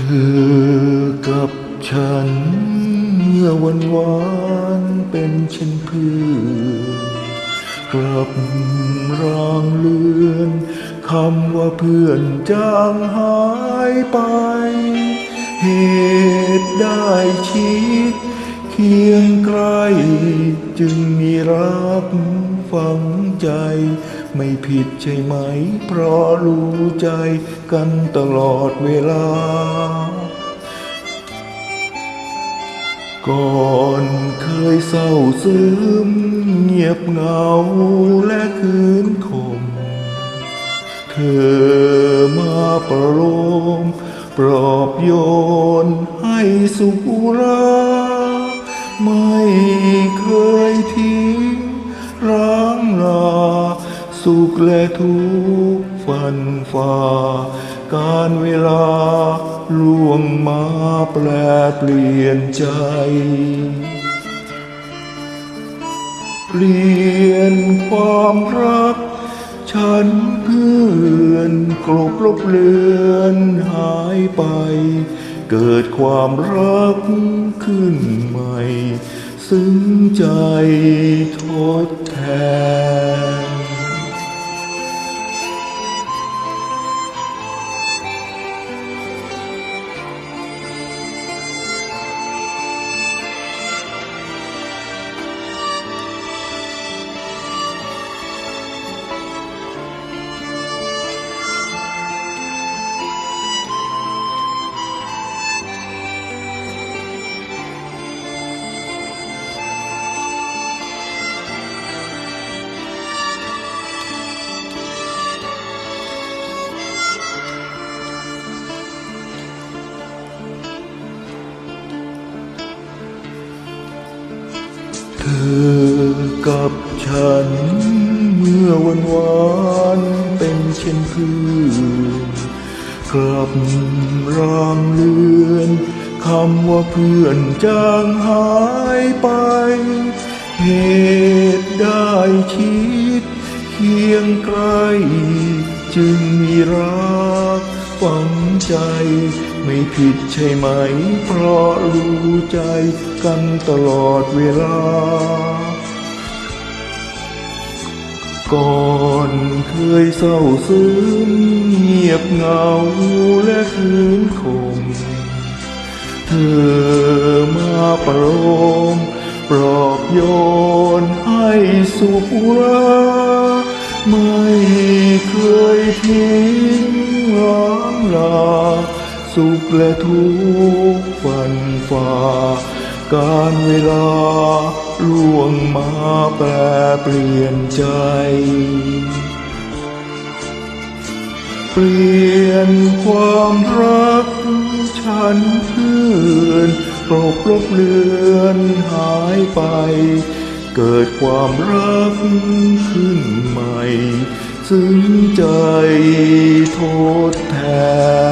ธอกับฉัน เมื่อวันวานเป็นเช่นเพื่อนกลับรางเลือนคำว่าเพื่อนจางหายไป เหตุได้ชิดเคียงใกล้จึงมีรักฝังใจ ไม่ผิดใช่ไหม เพราะรู้ใจกันตลอดเวลา ก่อนเคยเศร้าซึม เงียบเหงาและคืนคม เธอมาประโลมปลอบโยนให้สุข สุขและทุกข์ฟันฝ่า การเวลาล่วงมาแปลเปลี่ยนใจ เปลี่ยนความรัก ฉันเพื่อนกลบลบเลือนหายไป เกิดความรักขึ้นใหม่ ซึ้งใจทดแทน อกับฉัน เมื่อวันวานเป็นเช่นเพื่อนกลับร่างเลือนคำว่าเพื่อนจางหายไป เหตุได้ชิดเคียงใกล้จึงมีรัก ฝังใจ ไม่ผิดใช่ไหม เพราะรู้ใจกันตลอดเวลา ก่อนเคยเศร้าซึ้มเงียบเหงาและคืนคม เธอมาประโลมปลอบโยนให้สุขรา ไม่เคยทิ้งร้างลา สุขและทุกข์ฟันฝ่า การเวลาล่วงมาแปรเปลี่ยนใจ เปลี่ยนความรักฉันเพื่อนกลบลบเลือนหายไป เกิดความรักขึ้นใหม่ ซึ้งใจทดแทน